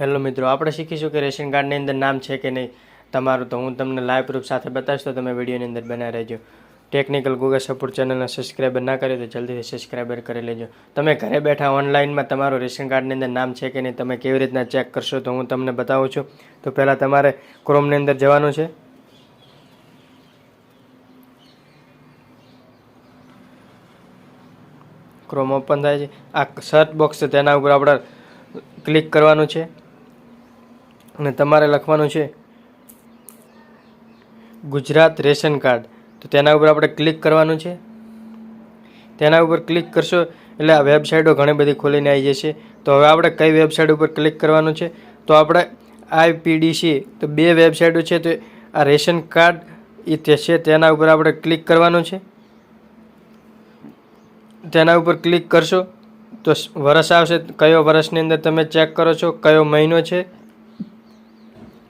Hello મિત્રો, આપણે શીખીશું કે રેશન કાર્ડની અંદર નામ છે કે નહીં. તમારું તો હું તમને લાઈવ પ્રૂફ સાથે બતાવીશ, તો તમે વિડીયોની અંદર બનાવી રહેજો. ટેકનિકલ ગૂગલ સપોર્ટ ચેનલને સબસ્ક્રાઈબર ના કરી તો જલ્દીથી સબસ્ક્રાઈબર કરી લેજો. તમે ઘરે બેઠા ઓનલાઈનમાં તમારું રેશન કાર્ડની અંદર નામ છે કે નહીં, તમે કેવી રીતના ચેક કરશો તો હું તમને બતાવું છું. તો પહેલાં તમારે ક્રોમની અંદર જવાનું છે. ક્રોમ ઓપન થાય છે. આ સર્ચ બોક્સ તેના ઉપર આપણે ક્લિક કરવાનું છે. અને તમારે લખવાનું છે ગુજરાત રેશન કાર્ડ. તો તેના ઉપર આપણે ક્લિક કરવાનું છે. તેના ઉપર ક્લિક કરશો એટલે આ વેબસાઇટો ઘણી બધી ખોલીને આવી જશે. તો હવે આપણે કઈ વેબસાઇટ ઉપર ક્લિક કરવાનું છે? તો આપણે આઈપીડીસી, તો બે વેબસાઇટો છે તો આ રેશન કાર્ડ એ તે છે, તેના ઉપર આપણે ક્લિક કરવાનું છે. તેના ઉપર ક્લિક કરશો તો વરસ આવશે. કયો વર્ષની અંદર તમે ચેક કરો છો, કયો મહિનો છે?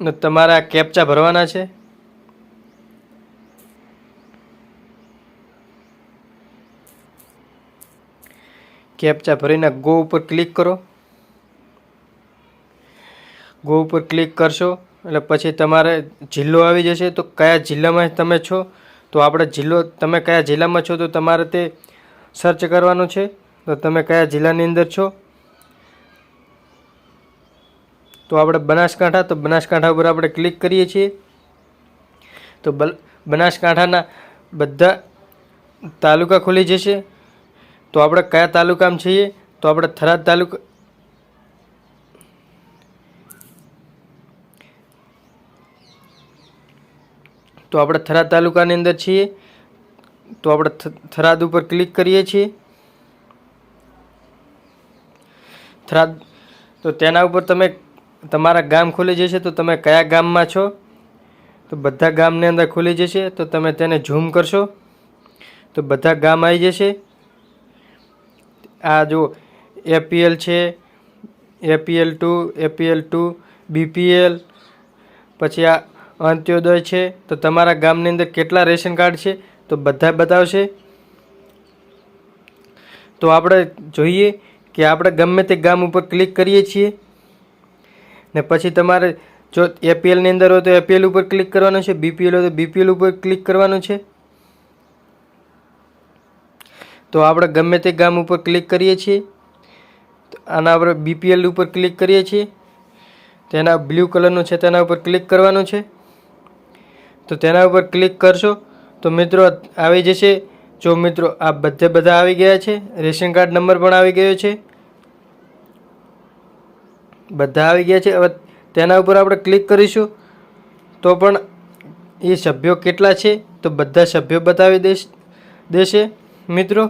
ને તમારા કેપચા ભરવાના છે? કેપ્ચા ભરીને ગો ઉપર ક્લિક કરો. ગો ઉપર ક્લિક કરશો, એટલે પછી તમારે જિલ્લો આવી જશે. તો કયા જિલ્લામાં તમે છો? તો આપણે જિલ્લો, તમે કયા જિલ્લામાં છો? તો તમારે તે સર્ચ કરવાનું છે. તો તમે કયા જિલ્લાની અંદર છો? તો આપણે બનાસકાંઠા, તો બનાસકાંઠા ઉપર આપણે ક્લિક કરીએ છીએ. તો બનાસકાંઠાના બધા તાલુકા ખુલી જશે. તો આપણે કયા તાલુકામાં છીએ? તો આપણે થરાદ તાલુકા તો આપણે થરાદ તાલુકાની અંદર છીએ. તો આપણે થરાદ ઉપર ક્લિક કરીએ છીએ. થરાદ તો તેના ઉપર તમે તમારા ગામ ખુલી જશે તો તમે કયા ગામમાં છો? તો બધા ગામની અંદર ખુલી જશે તો તમે તેને ઝૂમ કરશો. તો બધા ગામ આવી જશે. આ જો એપીએલ છે APL to APL to BPL પછી આ અંત્યોદય છે, તો તમારા ગામની અંદર કેટલા રેશન કાર્ડ છે તો બધા બતાવશે. તો આપણે જોઈએ કે આપણે ગમે તે ગામ ઉપર ક્લિક કરીએ છીએ. ને પછી તમારે જો એપીએલની અંદર હોય તો એપીએલ ઉપર ક્લિક કરવાનું છે બીપીએલ હોય તો બીપીએલ ઉપર ક્લિક કરવાનું છે. તો આપણે ગમે તે ગામ ઉપર ક્લિક કરીએ છીએ. આના આપણે બીપીએલ ઉપર ક્લિક કરીએ છીએ. તેના બ્લુ કલરનું છે, તેના ઉપર ક્લિક કરવાનું છે. તો તેના ઉપર ક્લિક કરશો, તો મિત્રો આવી જશે. જો મિત્રો આ બધે બધા આવી ગયા છે, રેશન કાર્ડ નંબર પણ આવી ગયો છે. બધા આવી ગયા છે. હવે તેના ઉપર આપણે ક્લિક કરીશું. તો પણ એ સભ્યો કેટલા છે તો બધા સભ્યો બતાવી દેશ, દેશે. મિત્રો,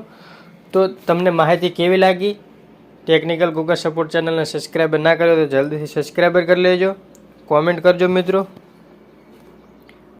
તો તમને માહિતી કેવી લાગી? ટેકનિકલ ગૂગલ સપોર્ટ ચેનલને સબસ્ક્રાઈબર ના કર્યો તો જલ્દીથી સબસ્ક્રાઈબર કરી લેજો. કોમેન્ટ કરજો મિત્રો.